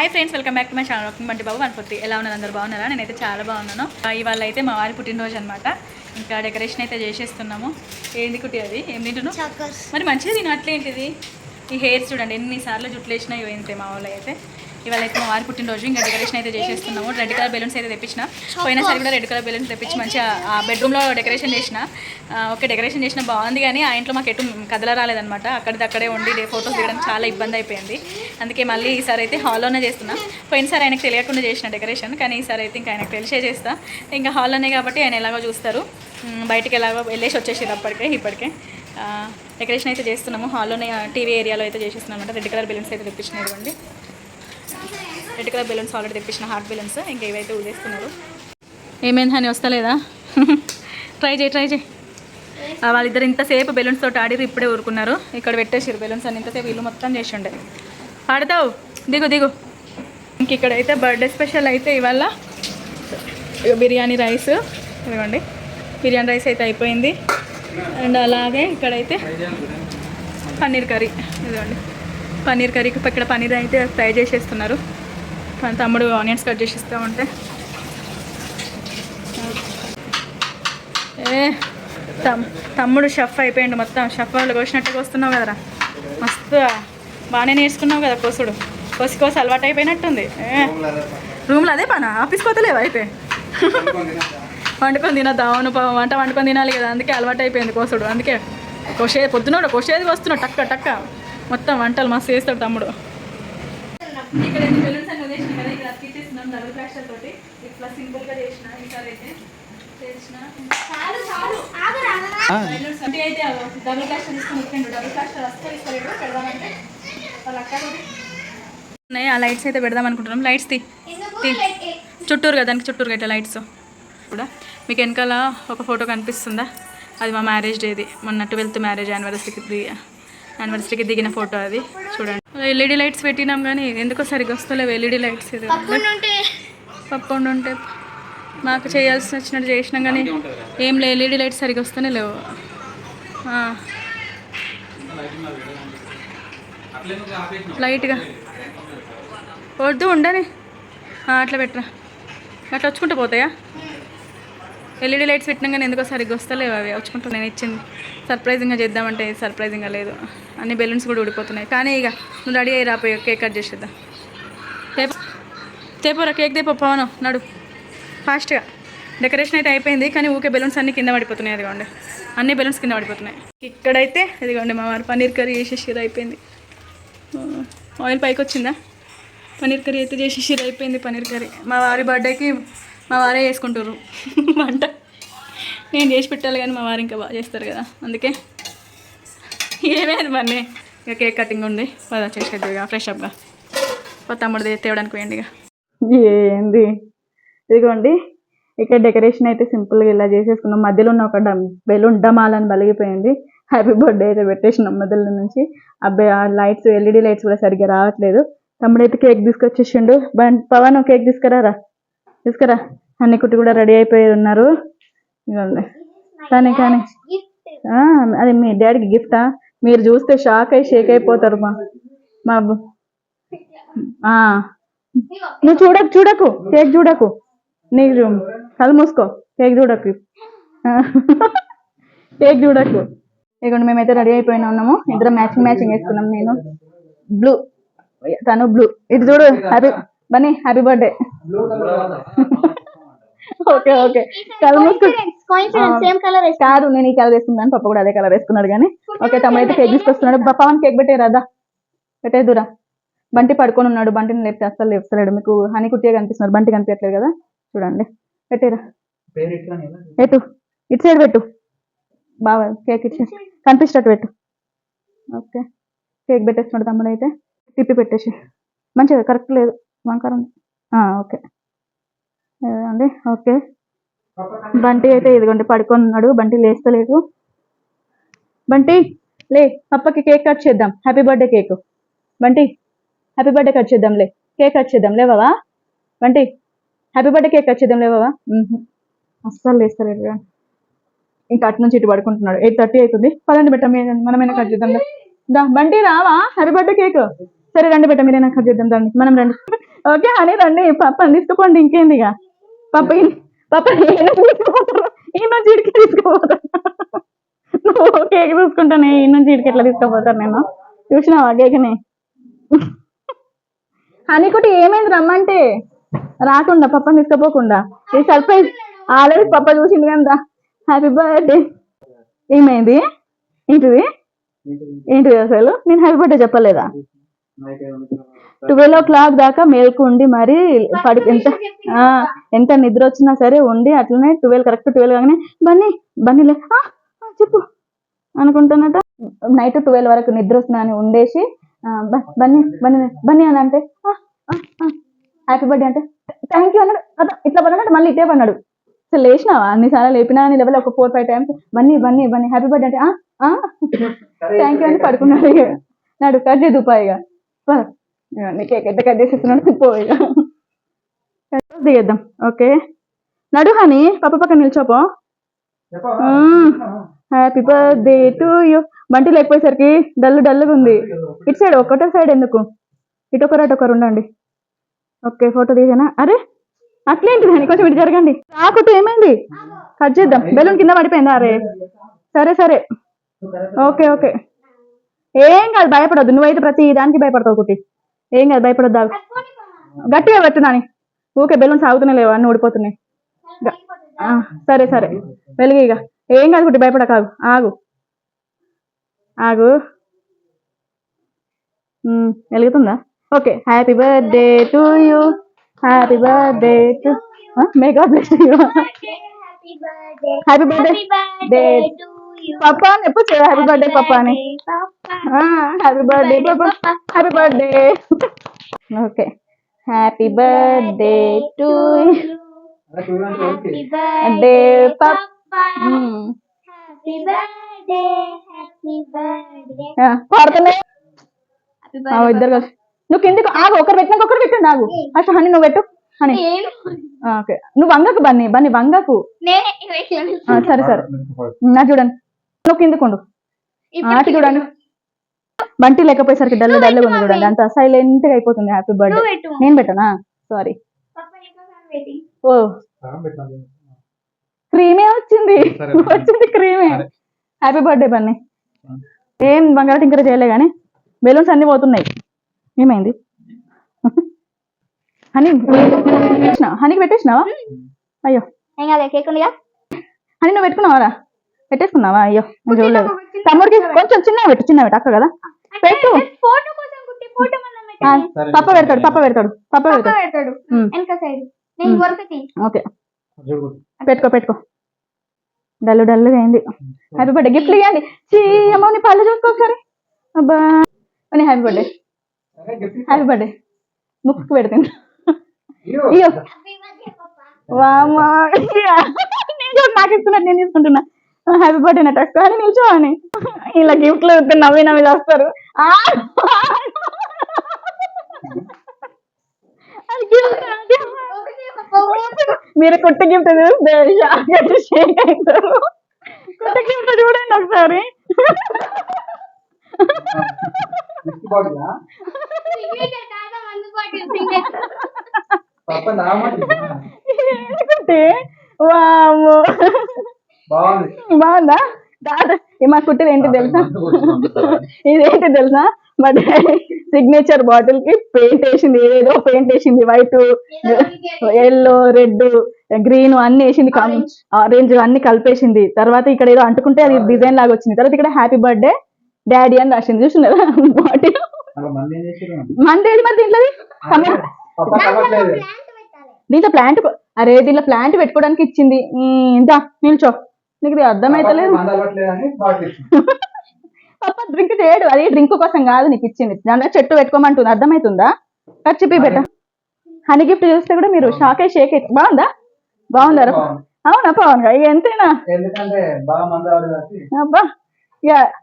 Hi friends welcome back to my channel Bunty Babu one forty ఎలా ఉన్నారు? అందరు బాగున్నారా? నేనైతే చాలా బాగున్నాను. ఇవాళ అయితే మా వారి పుట్టినరోజు అనమాట ఇంకా డెకరేషన్ అయితే చేసేస్తున్నాము. ఏంది కుట్టి అది? ఏం తింటున్నావు? మరి మంచిగా తిను. అట్లేంటిది? ఈ హెయిర్ చూడండి ఎన్నిసార్లు జుట్లు వేసినా ఇవి మా వాళ్ళు అయితే ఇవాళ అయితే మా వారి పుట్టినరోజు. ఇంకా డెకరేషన్ అయితే చేసేస్తున్నాము. రెడ్ కలర్ బెలూన్స్ అయితే తెప్పించిన. పోయినసారి కూడా రెడ్ కలర్ బెలూన్స్ తెప్పించి మంచిగా ఆ బెడ్రూమ్లో డెకరేషన్ చేసిన. ఓకే డెకరేషన్ చేసిన బాగుంది కానీ ఆ ఇంట్లో మాకు ఎటు కదల రాలేదనమాట అక్కడిది అక్కడే ఉండి ఫోటోస్ ఫొటోస్ దిగడం చాలా ఇబ్బంది అయిపోయింది. అందుకే మళ్ళీ ఈసారి అయితే హాల్లోనే చేస్తున్నా. పోయినసారి ఆయనకు తెలియకుండా చేసిన డెకరేషన్ కానీ ఈసారి అయితే ఇంకా ఆయనకు తెలిసే చేస్తా. ఇంకా హాల్లోనే కాబట్టి ఆయన ఎలాగో చూస్తారు. బయటకు ఎలాగో వెళ్ళేసి వచ్చేసేది అప్పటికే ఇప్పటికే. డెకరేషన్ అయితే చేస్తున్నాము. హాల్లోనే టీవీ ఏరియాలో అయితే చేసేస్తున్నాం అనమాట రెడ్ కలర్ బెలూన్స్ అయితే తెప్పించినటువంటి రెడ్ కలర్ బెలూన్స్ ఆల్రెడీ తెప్పించిన హార్ట్ బెలూన్స్. ఇంకా ఏవైతే ఊదేస్తున్నారు ఏమైంది అని వస్తలేదా? ట్రై చేయి ట్రై చేయి. వాళ్ళిద్దరు ఇంతసేపు బెలూన్స్ తోటి ఆడిరు ఇప్పుడే ఊరుకున్నారు. ఇక్కడ పెట్టేసారు బెలూన్స్ అని ఇంతసేపు ఇల్లు మొత్తం చేసి ఉండే ఆడతావు? దిగు దిగు. ఇంక ఇక్కడైతే బర్త్డే స్పెషల్ అయితే ఇవాళ బిర్యానీ రైస్. ఇదిగోండి. బిర్యానీ రైస్ అయితే అయిపోయింది. అండ్ అలాగే ఇక్కడైతే పన్నీర్ కర్రీ. ఇదిగోండి. పన్నీర్ కర్రీకి ఇక్కడ పన్నీర్ అయితే ఫ్రై చేసేస్తున్నారు. మన తమ్ముడు ఆనియన్స్ కట్ చేసిస్తూ ఉంటే. ఏ తమ్ తమ్ముడు షఫ్ అయిపోయాడు మొత్తం. షఫ్ వాళ్ళు కోసినట్టుగా వస్తున్నావు కదరా. మస్తు బాగానే నేర్చుకున్నావు కదా కోసుడు. కోసి కోసి అలవాటు అయిపోయినట్టుంది. ఏ రూమ్లో అదే పనా? ఆఫీస్కి పోతలేవు అయితే? వండుకొని తినద్దా? అవును వంట వండుకొని తినాలి కదా. అందుకే అలవాటు అయిపోయింది కోసుడు. అందుకే కోసే పొద్దున కోసేది వస్తున్నాడు టక్క టక్క. మొత్తం వంటలు మస్తు చేస్తాడు తమ్ముడు. ఇక్కడ బెలూన్స్ అన్ని కదా డబుల్ తోటి ఇట్లా చేసిన ఈసారి అయితే చేసిన. అంటే అయితే డబుల్ ఫ్యాక్షన్ తీసుకొని వచ్చిండు డబుల్ ఫ్యాక్షన్ వస్తే ఇస్తలేడు పెడదామంటే వాళ్ళ అక్క ఉన్నాయి ఆ లైట్స్ అయితే పెడదాం అనుకుంటున్నాం. లైట్స్ తీ. తీ. చుట్టూరుగా దానికి చుట్టూరుగా ఇట్లా లైట్స్ కూడా మీకు వెనకాల ఒక ఫోటో కనిపిస్తుందా? అది మా మ్యారేజ్ డేది మొన్న ట్వెల్త్ మ్యారేజ్ యానివర్సరీకి యానివర్సరీకి దిగిన ఫోటో అది. చూడండి. ఎల్ఈడి లైట్స్ పెట్టినాం కానీ ఎందుకో సరిగ్గా వస్తలేవు ఎల్ఈడి లైట్స్ పప్పు ఉంటే మాకు చేయాల్సి వచ్చినట్టు చేసినాం కానీ ఏం లే ఎల్ఈడి లైట్స్ సరిగ్గా వస్తూనే లేవు. లైట్గా వద్దు ఉండని. అట్లా పెట్టరా. అట్లా వచ్చుకుంటూ పోతాయా? ఎల్ఈడి లైట్స్ పెట్టినాం కానీ ఎందుకో సరిగ్గా వస్తలేవు అవి. వచ్చుకుంటూ నేను ఇచ్చింది. సర్ప్రైజింగ్గా చేద్దామంటే సర్ప్రైజింగ్గా లేదు. అన్ని బెలూన్స్ కూడా ఊడిపోతున్నాయి. కానీ ఇక నువ్వు రెడీ అయ్యి రాపోయి కేక్ కట్ చేసేద్దాం. తేపో. తేపోరా కేక్ తేపో పవను నడు. ఫాస్ట్గా డెకరేషన్ అయితే అయిపోయింది కానీ ఊకే బెలూన్స్ అన్ని కింద పడిపోతున్నాయి అదిగోండి. అన్ని బెలూన్స్ కింద పడిపోతున్నాయి. ఇక్కడైతే ఇదిగోండి మా వారు పన్నీర్ కర్రీ చేసేసిరు అయిపోయింది. ఆయిల్ పైకి వచ్చిందా? పన్నీర్ కర్రీ అయితే చేసేసిరు అయిపోయింది పన్నీర్ కర్రీ. మా వారి బర్త్డేకి మా వారే చేసుకుంటారు వంట. నేను చేసి పెట్టాలి కానీ మా వారు ఇంకా బాగా చేస్తారు కదా అందుకే. ఏమేది మరి ఇక కేక్ కటింగ్ ఉంది. బాగా చేసేది ఇక ఫ్రెష్ అప్గా మా తమ్ముడు తేవడానికి పోయండి ఇక. ఏంది? ఇదిగోండి ఇక్కడ డెకరేషన్ అయితే సింపుల్గా ఇలా చేసేసుకున్నాం. మధ్యలో ఉన్న ఒక డమ్ బెలూన్ డమాలని బలిగిపోయింది. హ్యాపీ బర్త్డే అయితే పెట్టేసినాం మధ్యలో నుంచి. అబ్బాయి ఆ లైట్స్ ఎల్ఈడి లైట్స్ కూడా సరిగ్గా రావట్లేదు. తమ్ముడు అయితే కేక్ తీసుకొచ్చేసిండు. బన్- పవన్ కేక్ తీసుకురారా? తీసుకురా. అన్ని కుట్టి కూడా రెడీ అయిపోయి ఉన్నారు. ఇదిగోండి కానీ కానీ. అది మీ డాడీకి గిఫ్టా? మీరు చూస్తే షాక్ అయి షేక్ అయిపోతారు మా మా ఆ. నువ్వు చూడకు చూడకు కేక్ చూడకు. నీకు కళ్ళు మూసుకో కేక్ చూడకు. కేక్ చూడకు. ఇదిగోండి మేమైతే రెడీ అయిపోయినా ఉన్నాము. ఇద్దరం మ్యాచింగ్ మ్యాచింగ్ వేసుకున్నాం నేను. బ్లూ. తను బ్లూ. ఇది చూడు happy Bunny happy birthday. Okay okay colour కాదు నేను ఈ కలర్ వేసుకున్నాను పప్ప కూడా అదే కలర్ వేసుకున్నాడు కానీ. ఓకే తమ్ముడు అయితే కేక్ తీసుకొస్తున్నాడు. పవన్ కేక్ పెట్టే రాదా. పెట్టేదురా బంటి పడుకొని ఉన్నాడు. బంటిని లేపితే అస్సలు లేపుతలేడు మీకు హనీ కుట్టిగా కనిపిస్తున్నారు బంటి కనిపించట్లేదు కదా. చూడండి. పెట్టేరా ఎటు ఇటు సైడ్ పెట్టు. బాగా కేక్ ఇచ్చి కనిపించేటట్టు పెట్టు. ఓకే. కేక్ పెట్టేస్తున్నాడు తమ్ముడు అయితే తిప్పి పెట్టేసి మంచిగా కరెక్ట్ లేదు. వంకర ఉంది. ఓకే. అండి ఓకే. బంటి అయితే ఇదిగోండి పడుకొని ఉన్నాడు బంటి లేస్తలేదు. బంటి లే పప్పకి కేక్ కట్ చేద్దాం. Happy birthday cake. Bunty happy birthday cut చేద్దాం లే. కేక్ కట్ చేద్దాం లేవా Bunty happy birthday cake cut చేద్దాం లేవా అస్సలు లేస్తలేదు రా. ఇంకా అటు నుంచి ఇటు పడుకుంటున్నాడు. ఎయిట్ థర్టీ అవుతుంది. పదండి బెట్ట మీరు మనమైనా కట్ చేద్దాం దా బంటి రావా? Happy birthday cake. సరే రండి బెట్ట మీరైనా కట్ చేద్దాం దాన్ని మనం రండి. ఓకే అని రండి. పప్పని తీసుకుపోండి ఇంకేంది ఇక? ఈయన తీసుకుపోతారు. ఈ నుంచి ఇడికి తీసుకుపోతారు. నువ్వు కేక్ చూసుకుంటానే ఈ నుంచి ఇడికి ఎట్లా తీసుకుపోతారు నేను చూసినావా కేక్ని? కుట్టి ఏమైంది రమ్మంటే? రాకుండా పప్పని తీసుకుపోకుండా. ఈ సర్ప్రైజ్ ఆల్రెడీ పప్ప చూసింది కదా. హ్యాపీ బర్త్డే ఏమైంది? ఏంటిది? ఏంటిది? అసలు? నేను హ్యాపీ బర్త్డే చెప్పలేదా? ట్వెల్వ్ ఓ క్లాక్ దాకా మేల్కు ఉండి మరి పడి ఎంత ఆ, ఎంత నిద్ర వచ్చినా సరే ఉండి అట్లనే ట్వెల్వ్ కరెక్ట్ ట్వెల్వ్ కాగానే బన్నీ బన్నీ లే చెప్పు అనుకుంటున్నట నైట్ ట్వెల్వ్ వరకు నిద్ర వస్తున్నా అని ఉండేసి ఆ, బ- బన్నీ బన్నీ బన్నీ అని అంటే హ్యాపీ బర్త్డే అంటే థ్యాంక్ యూ అన్నాడు. అదా ఇట్లా పన్నాడు మళ్ళీ ఇటే పన్నాడు అసలు లేచినావా? అన్నిసార్లు లేపినా అని లెవెల్ ఒక four five times Bunny Bunny Bunny happy birthday అంటే థ్యాంక్ యూ అని పడుకున్నాడు నాడు కట్ చేదు ఇక పద. ఇక. నీ కేక్ ఎంత కట్ చేసేస్తున్నాడు పో ఇక. దిగేద్దాం ఓకే. నడు హనీ పప్ప పక్కన నిల్చోపో. Happy birthday to you Bunty లేకపోయేసరికి డల్ డల్గా ఉంది. ఇటు సైడ్ ఒకటే సైడ్ ఎందుకు? ఇటు ఒకరు అటు ఒకరు ఉండండి. ఓకే ఫోటో తీసానా? అరే అట్లేంటిది అని కొంచెం ఇటు జరగండి. రాకుట్టు ఏమైంది? కట్ చేద్దాం. బెలూన్ కింద పడిపోయిందా? అరే. సరే సరే. Okay okay. ఏం కాదు భయపడొద్దు. నువ్వైతే ప్రతి దానికి భయపడతావు కుట్టి. ఏం కాదు భయపడొద్దు. గట్టిగా పెట్టునాని ఊకే బెలూన్స్ ఆగుతూనే లేవు అన్ని ఆ, సరే సరే. వెలుగు ఇక ఏం కాదు కుట్టి భయపడక ఆగు. ఆగు. ఆగు. వెలుగుతుందా? Okay. Happy birthday to you. Happy birthday to Meka bless you. Happy birthday. Happy birthday. Day అని ఎప్పుడు హ్యాపీ బర్త్డే పప్పా అని. Happy birthday Popeye happy birthday okay happy birthday to happy birthday పప్ హ్యాపీ బర్త్డే హ్యాపీ బర్త్డే పాడుతున్నాయి ఇద్దరు కలిసి. నువ్వు కిందకి ఆగు ఒకరు పెట్టినాక ఒకరు పెట్టండి ఆగు. అసలు హని నువ్వు పెట్టు హని. ఓకే. నువ్వు వంగకు బన్నీ బన్నీ వంగకు. సరే సరే. నా చూడండి. నువ్వు కిందకుండు ఆటి చూడండి. బంటి లేకపోయేసరికి డల్ డల్గా ఉంది చూడండి. అంత సైలెంట్గా అయిపోతుంది హ్యాపీ బర్త్డే నేను పెట్టనా? సారీ ఓ. క్రీమే వచ్చింది. వచ్చింది క్రీమే. Happy birthday Bunny. ఏం బంగారం ఇంకా చేయలే కానీ బెలూన్స్ అన్ని పోతున్నాయి. ఏమైంది? హనీ? హనీకి పెట్టేసినావా? అయ్యో. హనీ నువ్వు పెట్టుకున్నావారా? పెట్టేసుకున్నావా అయ్యో చూడలేదు తమ్ముడికి కొంచెం చిన్నగా పెట్టు చిన్నగా పెట్టు. అక్క కదా? పెట్టు. పప్ప పెడతాడు పప్ప పెడతాడు పప్ప పెడతాడు. ఓకే. పెట్టుకో పెట్టుకో. డల్లు డల్లుగా అయింది. హ్యాపీ బర్త్డే గిఫ్ట్ ఇవ్వండి. చీ అమ్మ నీ పళ్ళు చూసుకో ఒకసారి. అబ్బా. నీ హ్యాపీ బర్త్డే హ్యాపీ బర్త్డే ముక్కు పెడుతుంది నేను చూడు నాకు ఇస్తున్నట్టు నేను తీసుకుంటున్నా. హ్యాపీ బర్త్డే నిల్చో అని ఇలా గిఫ్ట్లు ఇస్తే నవ్వి నవ్వి చేస్తారు. మీరు కొత్త గిఫ్ట్ చూస్తే షాక్ అవుతారు. కొత్త గిఫ్ట్ చూడండి ఒకసారి. ఎందుకంటే వామ్మో. బాగుంది. దాదా మా కుట్టిది ఏంటి తెలుసా? ఇదేంటి తెలుసా? మా డాడీ సిగ్నేచర్ బాటిల్కి పెయింట్ వేసింది ఏదో పెయింట్ వేసింది వైట్ ఎల్లో రెడ్ గ్రీన్ అన్ని వేసింది ఆరెంజ్ అన్ని కలిపేసింది. తర్వాత ఇక్కడ ఏదో అంటుకుంటే అది డిజైన్ లాగా వచ్చింది. తర్వాత ఇక్కడ హ్యాపీ బర్త్డే డాడీ అని రాసింది. చూస్తున్నారా? బాటిల్ అలా మంది ఏం చేసారు మన ఏది మరి దీంట్లో దీంట్లో ప్లాంట్ అరే దీంట్లో ప్లాంట్ పెట్టుకోవడానికి ఇచ్చింది. ఇందా నిల్చో. నీకు ఇది అర్థమైతలేదు. పాప డ్రింక్ చేయడు. అది డ్రింక్ కోసం కాదు నీకు ఇచ్చింది. దాంట్లో చెట్టు పెట్టుకోమంటుంది. అర్థమవుతుందా ఖర్చిపి బెట్ట హనీ. గిఫ్ట్ చూస్తే కూడా మీరు షాక్ షేక్. బాగుందా? బాగుందా. అవునా? పవన్ ఇక ఎంతేనా. అబ్బా.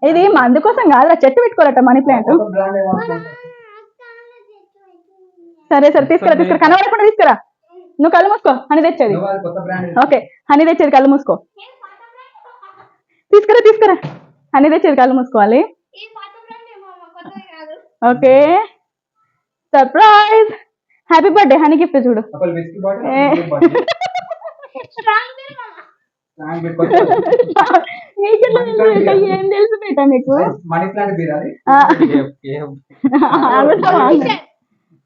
ఇది మందు కోసం కాదు చెట్టు పెట్టుకోరట మనీ ప్లాంట్. సరే సరే. తీసుకురా తీసుకురా. కనబడకుండా తీసుకురా. నువ్వు కళ్ళు మూసుకో. హనీ తెచ్చేది. ఓకే. హనీ తెచ్చేది. కళ్ళు మూసుకో. తీసుకురా తీసుకురా. హనీ తెచ్చేది కళ్ళు మూసుకోవాలి. ఈ పాత బ్రాండ్ ఏమో కొత్తది కాదు. Okay. Surprise happy birthday honey gift చూడు. అప్పుడు విస్కీ బాటిల్ ఏ. స్ట్రాంగ్ బీర్ మామ స్ట్రాంగ్ పెట్టుకోవచ్చు నీకెట్లా తెలుసు బేటా? ఏం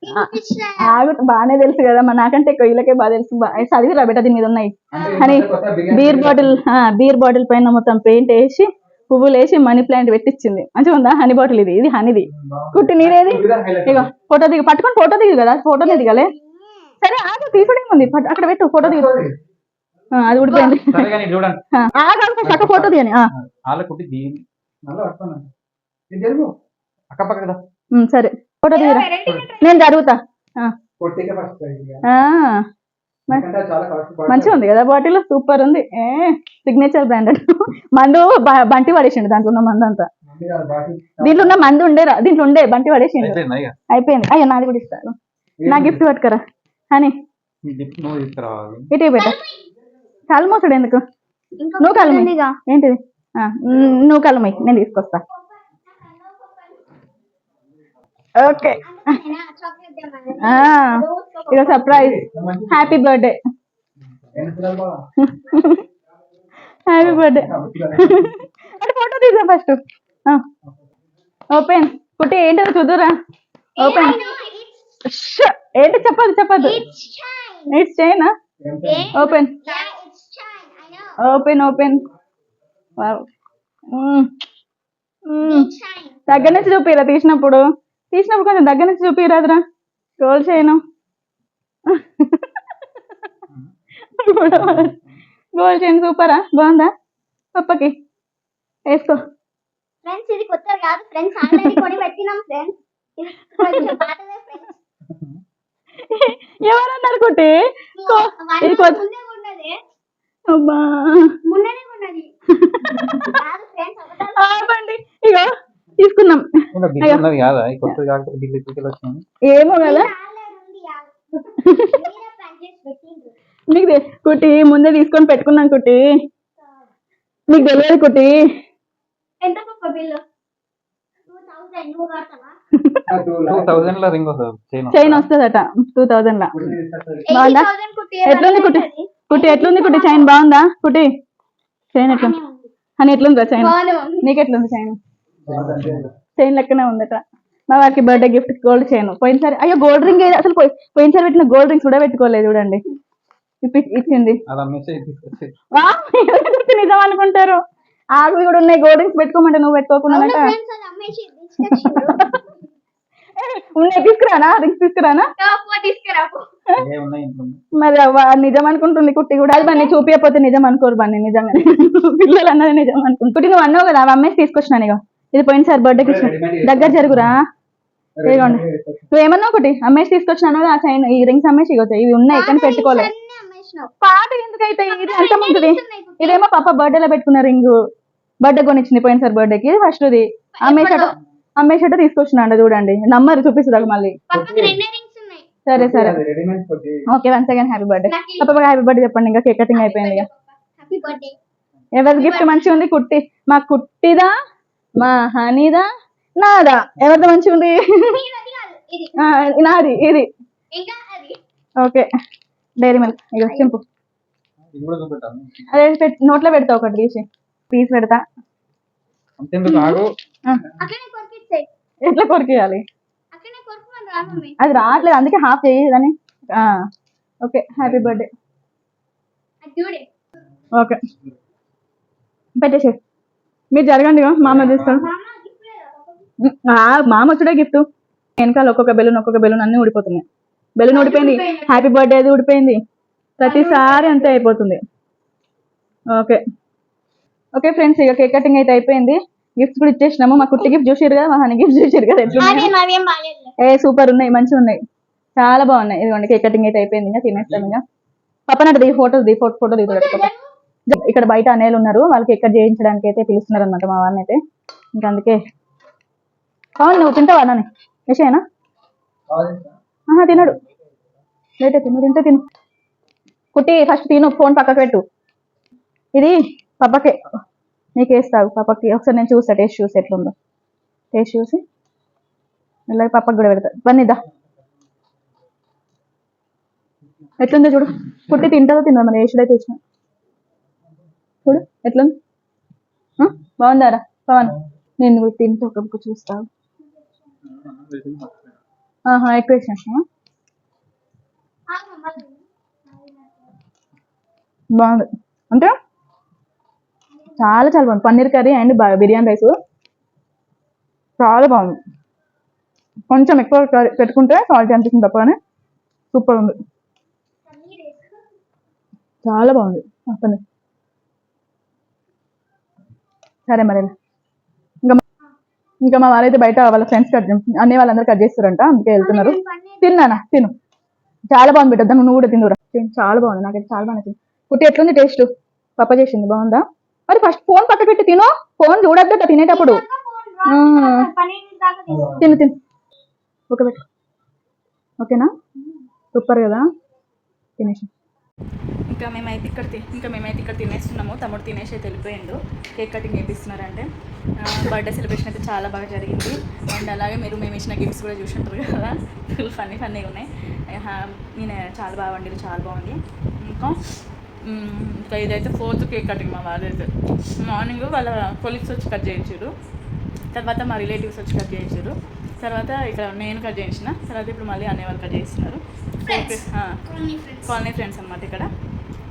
తెలుసు బేటా నీకు మనీ ప్లాంట్ బీర్ అది ఆ. ఏ- ఆగుతావా? ఆగు బాగానే తెలుసు కదా మరి నాకంటే ఎక్కువ వీళ్ళకే బాగా తెలుసు. చదివిరా బేటా దీని మీద ఉన్నాయి? బిర్యానీ బీర్ బాటిల్ ఆ, బీర్ బాటిల్ పైన మొత్తం పెయింట్ వేసి పువ్వులు వేసి మనీ ప్లాంట్ పెట్టించింది. మంచిగా ఉందా? హనీ బాటిల్ ఇది ఇది హనీది. కుట్టి నీరేది. ఇగో ఫోటో దిగు. పట్టుకొని ఫోటో దిగు కదా ఫోటో దిగలే సరే ఆగు తీసుడేముంది? అక్కడ పెట్టు ఫోటో దిగు. అది ఆ, ఆగు ఫోటో దిగని సరే. ఫోటో దిగురా నేను జరుగుతా. మంచిగా ఉంది కదా బాటిల్ సూపర్ ఉంది. ఏ సిగ్నేచర్ బ్రాండెడ్ మందు బంటి పడేసిండు దాంట్లో ఉన్న మందు అంతా. దీంట్లో ఉన్న మందు ఉండేరా దీంట్లో ఉండే బంటి పడేసిండు. అయిపోయిందా అయ్యో నాది కూడా ఇస్తాను నా గిఫ్ట్ పట్టుకరా. అని ఇటు పెట్ట. కాలు మోసాడు ఎందుకు? నువ్వు కాలు ఉందిగా. ఏంటిది? నువ్వు కలమై నేను తీసుకొస్తా. ఓకే. ఇక surprise. Happy birthday happy birthday అంటే ఫోటో తీసా ఫస్ట్ ఓపెన్ కుట్టి ఏంటో చూదురా ఓపెన్ ఏంటి చెప్పదు చెప్పదు. It's China? Open. Open open. దగ్గర నుంచి చూపిరా తీసినప్పుడు. తీసినప్పుడు కొంచెం దగ్గర నుంచి చూపిరాదురా రోల్ చేయను. గోల్ చేయను సూపరా బాగుందా? పప్పకి. వేసుకో. ఫ్రెండ్స్ ఇది కొత్తది కాదు. ఫ్రెండ్స్ ఆల్రెడీ కొని పెట్టినాం ఫ్రెండ్స్ ఇది కొంచెం పాతదే ఫ్రెండ్స్ ఎవరన్నారు కుట్టి? ఇది కొత్త ముందే ఉన్నది అబ్బా. మొన్ననే ఉన్నది కాదు ఫ్రెండ్స్ ఒకటే ఆపండి. ఇగో తీసుకున్నాం ఇంకా బిల్ ఉన్నది కాదా? ఈ కొత్తది కాకపోతే బిల్ ఎక్కడికి వచ్చింది? ఏమో కదా. కుట్టి ముందే తీసుకొని పెట్టుకున్నాం కుట్టి. మీకు తెలియదు కుట్టి. ఎంత బిల్లు? చైన్ వస్తుందట టూ థౌజండ్ లా బాగుందా? ఎట్లుంది కుట్టి? కుట్టి ఎట్లుంది కుట్టి? చైన్ బాగుందా? కుట్టి చైన్ ఎట్లా అని ఎట్లుందా చైన్? నీకు ఎట్లుంది చైన్? చైన్ లెక్కనే ఉందట. మా వారికి బర్త్డే గిఫ్ట్ గోల్డ్ చైన్ పోయినసారి అయ్యో గోల్డ్ రింగ్ ఏది? అసలు పోయి- పోయినసారి పెట్టిన గోల్డ్ రింగ్స్ కూడా పెట్టుకోలేదు చూడండి. ఇచ్చింది. నిజం అనుకుంటారు? ఆగు కూడా ఉన్నాయి గోల్డ్ రింగ్స్ పెట్టుకోమంటే నువ్వు పెట్టుకోకుండా ఉన్నాయి తీసుకురానా? రింగ్స్ తీసుకురానా? మరి అవ్వ నిజం అనుకుంటుంది కుట్టి కూడా. అది బన్నీ చూపించకపోతే నిజం అనుకోరు బన్నీ నిజంగా పిల్లలు అన్నది నిజం అనుకుంటు. కుట్టి నువ్వు అన్నావు కదా అవి అమ్మేసి తీసుకొచ్చినాను ఇక ఇది పోయినసారి బర్త్డేకి ఇచ్చిన దగ్గర జరుగురా? ఇదిగోండి. నువ్వు ఏమన్నా ఒకటి అమ్మేసి తీసుకొచ్చినాను ఆ చైన్ ఈ రింగ్స్ అమ్మేసి ఇగో ఇవి ఉన్నాయి కానీ అమ్మేసినావు పాట ఎందుకైతే ఇది ఎంత ముందుది. ఇదేమో పాప బర్త్డేలో పెట్టుకున్న రింగ్ బర్త్డే కొనిచ్చింది పోయినసారి బర్త్డేకి ఇది ఫస్ట్ ది. అమ్మేసట అమ్మేసట తీసుకొచ్చినాడు చూడండి. నంబర్ చూపిస్తుంది మళ్ళీ. పక్కకి రెండే రింగ్స్ ఉన్నాయి. సరే సరే. Okay one second happy birthday పాప హ్యాపీ బర్త్డే చెప్పండి ఇంకా కేక్ కటింగ్ అయిపోయింది. బర్త్డే ఎవరి గిఫ్ట్ మంచిగా ఉంది కుట్టి. మా కుట్టిదా? మా హనీదా నాదా? ఎవరిది మంచిగా ఉంది నాది ఇది. ఇంకా అది. ఓకే. Dairy milk. చింపు ఇది చూపెట్టాను అదే నోట్లో పెడతా ఒకటి తీసి. పీస్ పెడతా. ఎట్లా కొరికేయాలి? అది రావట్లేదు అందుకే హాఫ్ చేయదని ఓకే హ్యాపీ బర్త్డే. ఓకే. పెట్టేసి మీరు జరగండి మామ తీస్తాడు మామ వచ్చుడే గిఫ్ట్ వెనకాల ఒక్కొక్క బెలూన్ ఒక్కొక్క బెలూన్ అన్ని ఊడిపోతున్నాయి. బెలూన్ ఊడిపోయింది. హ్యాపీ బర్త్డే అది ఊడిపోయింది. ప్రతిసారి అంతే అయిపోతుంది. ఓకే. ఓకే ఫ్రెండ్స్ ఇక కేక్ కటింగ్ అయితే అయిపోయింది. గిఫ్ట్స్ కూడా ఇచ్చేసినాము. మా కుట్టి గిఫ్ట్ చూసారు కదా మా హనీ గిఫ్ట్ చూసారు కదా ఏ సూపర్ ఉన్నాయి మంచిగా ఉన్నాయి. చాలా బాగున్నాయి. ఇదిగోండి కేక్ కటింగ్ అయితే అయిపోయింది. ఇంకా తినేస్తాం ఇంకా. పక్కన ది ఫోటో ది ఫోటో ఫోటో దిగుతాడు ఇక్కడ బయట అనేలు ఉన్నారు. వాళ్ళకి ఎక్కడ చేయించడానికి అయితే పిలుస్తున్నారు అనమాట మా వారిని అయితే ఇంకా అందుకే. కావాలి నువ్వు తింటావా నాని విషయనా? ఆహా తినడు. లేదా తిను తింటే తిను. కుట్టి ఫస్ట్ తిను ఫోన్ పక్కకు పెట్టు. ఇది పప్పకే. నీకేస్తావు పప్పకి. ఒకసారి నేను చూస్తా టేస్ట్ చూసి ఎట్లుందో. టేస్ట్ చూసి. ఇలాగ పప్పకి కూడా పెడతా. బన్నీదా ఎట్లుందో చూడు. కుట్టి తింటుందో తిందా మరి ఏషుడైతే ఇచ్చిన చూడు ఎట్లుంది బాగుందారా? పవన్ నేను కూడా తింటూ ఒక బుక్ చూస్తావు ఆహా ఎక్కువ బాగుంది. అంటే చాలా చాలా బాగుంది. Paneer curry and biryani rice. చాలా బాగుంది. కొంచెం ఎక్కువ పెట్టుకుంటే క్వాలిటీ అనిపిస్తుంది తప్ప కానీ సూపర్ ఉంది. చాలా బాగుంది. పన్నీర్. సరే మరి. ఇంకా ఇంకా మా వాళ్ళైతే బయట వాళ్ళ ఫ్రెండ్స్ కట్ అన్ని వాళ్ళందరూ కట్ చేస్తారంట అందుకే వెళ్తున్నారు. తిన్నానా తిను. చాలా బాగుంది బిడ్డ నువ్వు కూడా తిందురా తిను, చాలా బాగుంది నాకైతే చాలా బాగా నచ్చింది. పుట్టి ఎట్లుంది టేస్ట్ పప్ప చేసింది బాగుందా? మరి ఫస్ట్ ఫోన్ పక్క పెట్టి తిను. ఫోన్ చూడొద్దు తినేటప్పుడు. తిను. తిను ఓకే పెట్టు. ఓకేనా? సూపర్ కదా? తినేసి ఇంకా మేమైతే ఇక్కడ ఇంకా మేమైతే ఇక్కడ తినేస్తున్నాము. తమ్ముడు తినేసి అయితే వెళ్ళిపోయిండు. కేక్ కటింగ్ చేపిస్తున్నారంటే. బర్త్డే సెలబ్రేషన్ అయితే చాలా బాగా జరిగింది. అండ్ అలాగే మీరు మేము ఇచ్చిన గిఫ్ట్స్ కూడా చూసుంటారు కదా. ఫుల్ ఫన్నీ ఫన్నీగా ఉన్నాయి. నేను చాలా బాగా వండింది చాలా బాగుంది. ఇంకా ఇంకా ఇదైతే ఫోర్త్ కేక్ కటింగ్ మా వాళ్ళైతే మార్నింగ్ వాళ్ళ కొలీగ్స్ వచ్చి కట్ చేయించారు తర్వాత మా రిలేటివ్స్ వచ్చి కట్ చేయించారు తర్వాత ఇక్కడ నేను కట్ చేయించిన. తర్వాత ఇప్పుడు మళ్ళీ అన్నయ్య వాళ్ళు కట్ చేస్తున్నారు కాలనీ ఫ్రెండ్స్ అనమాట ఇక్కడ.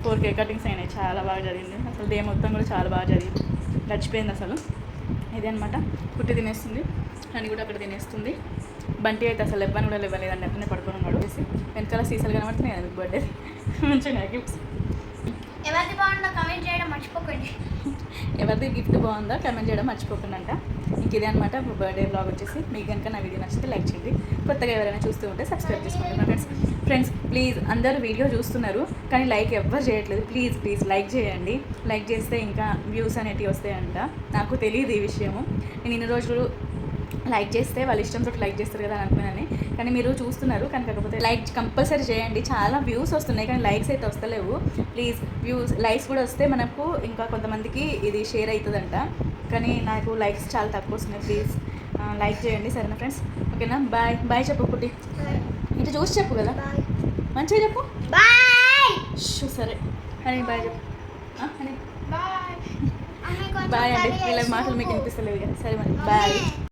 ఫోర్ కేక్ కటింగ్స్ అయినాయి. చాలా బాగా జరిగింది. అసలు డే మొత్తం కూడా చాలా బాగా జరిగింది. గడిచిపోయింది అసలు. ఇదే అనమాట పుట్టి తినేస్తుంది. అని కూడా అక్కడ తినేస్తుంది. బంటి అయితే అసలు ఇవ్వని కూడా ఇవ్వలేదండి అట్లనే పడుకొని ఉన్నాడు. వేసి వెనకాల సీసాలు కనబడుతున్నాయి. మీకు బర్త్డే మంచిగా గిఫ్ట్స్ ఎవరిది బాగుందో కమెంట్ చేయడం మర్చిపోకండి. ఎవరిది గిఫ్ట్ బాగుందో కమెంట్ చేయడం మర్చిపోకుండా ఇంక ఇదే అనమాట బర్త్డే బ్లాగ్ వచ్చేసి మీకు కనుక నా వీడియో నచ్చితే లైక్ చేయండి. కొత్తగా ఎవరైనా చూస్తూ ఉంటే సబ్స్క్రైబ్ చేసుకోండి. నా ఫ్రెండ్స్ ఫ్రెండ్స్ ప్లీజ్ అందరూ వీడియో చూస్తున్నారు కానీ లైక్ ఎవ్వరు చేయట్లేదు. ప్లీజ్ ప్లీజ్ లైక్ చేయండి. లైక్ చేస్తే ఇంకా వ్యూస్ అనేటివి వస్తాయంట. నాకు తెలియదు ఈ విషయము. నేను ఇన్ని రోజులు లైక్ చేస్తే వాళ్ళ ఇష్టంతో లైక్ చేస్తారు కదా అని అనుకున్నాను. కానీ మీరు చూస్తున్నారు కానీ కాకపోతే లైక్ కంపల్సరీ చేయండి. చాలా వ్యూస్ వస్తున్నాయి కానీ లైక్స్ అయితే వస్తలేవు. ప్లీజ్ వ్యూస్ లైక్స్ కూడా వస్తే మనకు ఇంకా కొంతమందికి ఇది షేర్ అవుతుందంట. కానీ నాకు లైక్స్ చాలా తక్కువ వస్తున్నాయి. ప్లీజ్ లైక్ చేయండి. సరేనా ఫ్రెండ్స్? ఓకేనా? బాయ్ బాయ్ చెప్పు ఇటు చూసి చెప్పు కదా. మంచిగా చెప్పు. బాయ్. సరే. అని బాయ్ చెప్పు. బాయ్. బాయ్ అండి. వీళ్ళ మాటలు మీకు వినిపిస్తలేవు కదా. సరే మరి బాయ్.